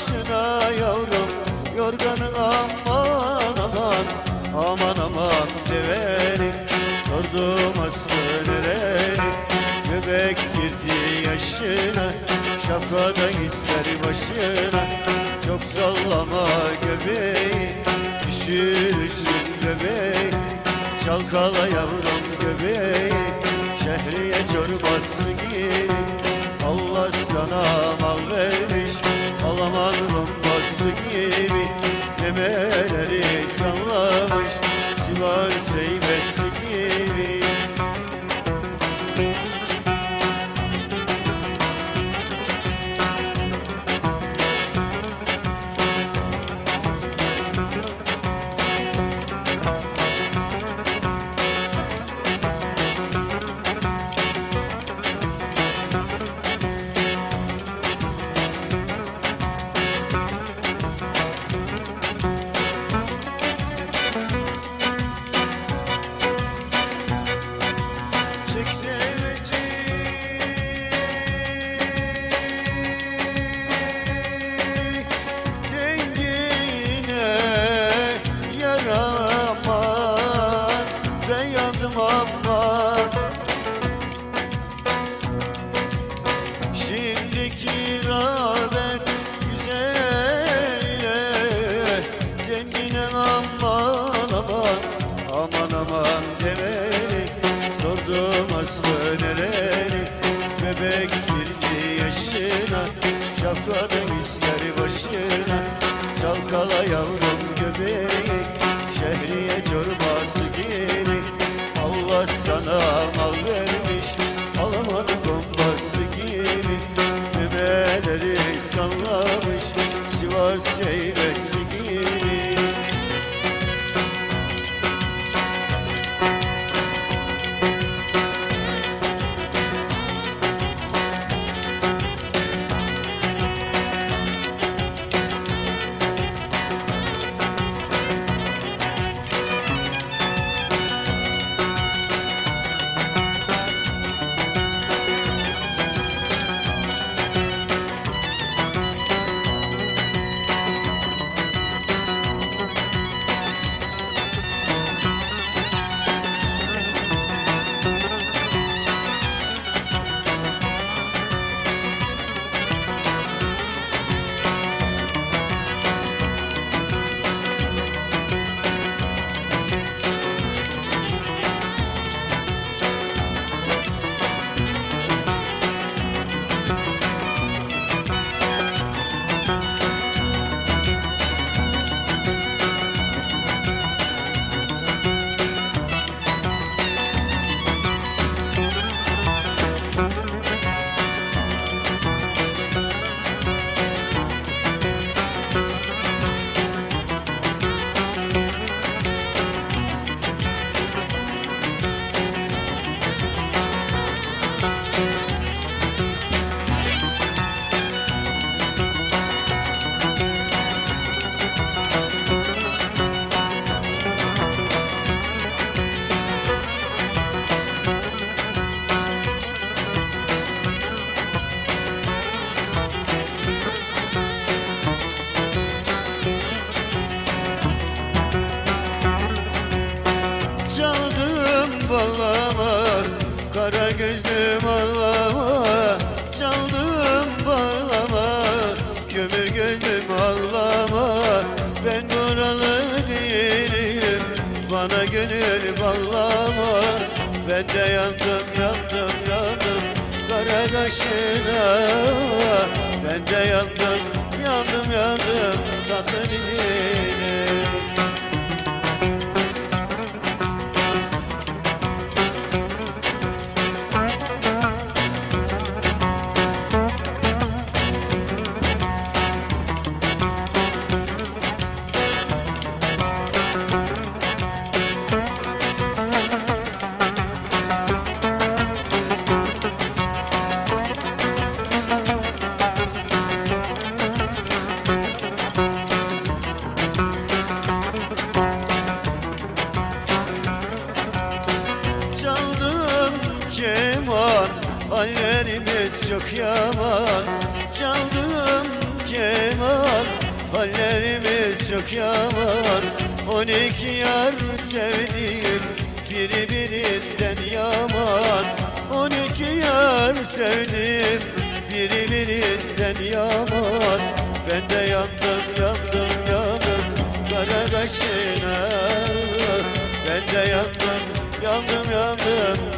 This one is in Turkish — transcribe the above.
başına yavrum Yorganı aman aman Aman aman deverim Sordum aslı nereli Göbek girdi yaşına Şapkada ister başına. Çok sallama göbeği Düşürürsün göbeği. Çalkala yavrum göbeği Şehriye çorbası gibi yandım ama Şimdiki rağbet güzelle Zengine aman aman Aman aman demeyin Sordum aslı Bebek girdi yaşına Şapkadan Kara kaşına Ben de yandım yandım yandım Tatlı diline Hallerimiz çok yaman Çaldım keman Hallerimiz çok yaman On iki yar sevdim Biri birinden yaman On iki yar sevdim Biri birinden yaman Ben de yandım yandım yandım Kara kaşına Ben de yandım yandım yandım